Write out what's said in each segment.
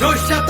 就像。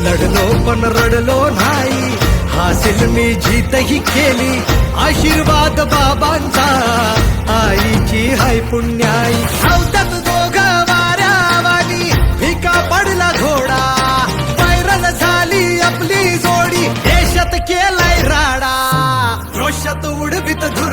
लढलो पण रडलो नाही. हासिल मी जीतही केली. आशीर्वाद बाबांचा. आईची हाय पुण्याई. धावतात दोघ वाऱ्यावानी भिका पडला घोडा. पैरन झाली आपली जोडी. देशात केलाय राडा. रोषात उडवित धुर.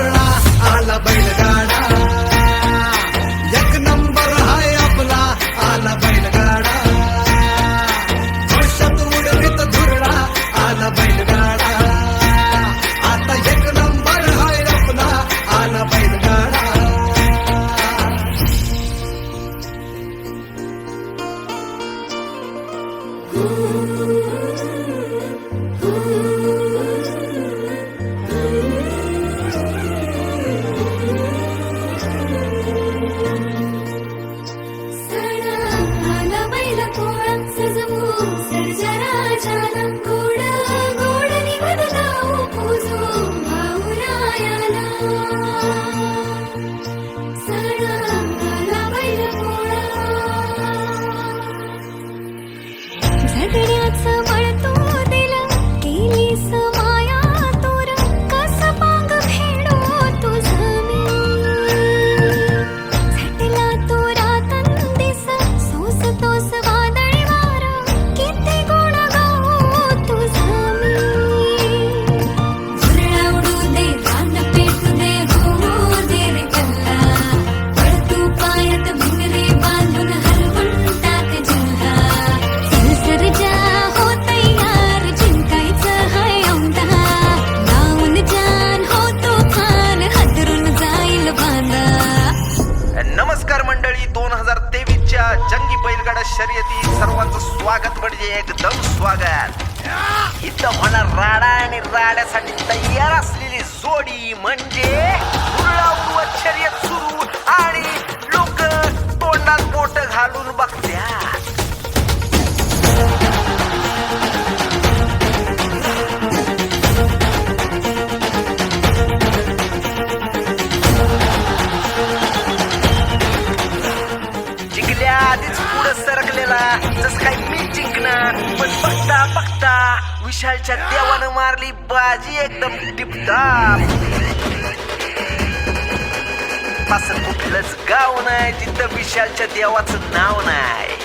शर्यती सर्वांचं स्वागत म्हणजे एकदम स्वागत. इथं होणार राडा आणि राड्यासाठी तयार असलेली जोडी म्हणजे शर्यत सुरू आणि लोक तोंडात बोट घालून बघतात. विशालच्या देवानं मारली बाजी एकदम टिपटाप. असं कुठलंच गाव नाही जिथं विशालच्या देवाचं नाव नाही.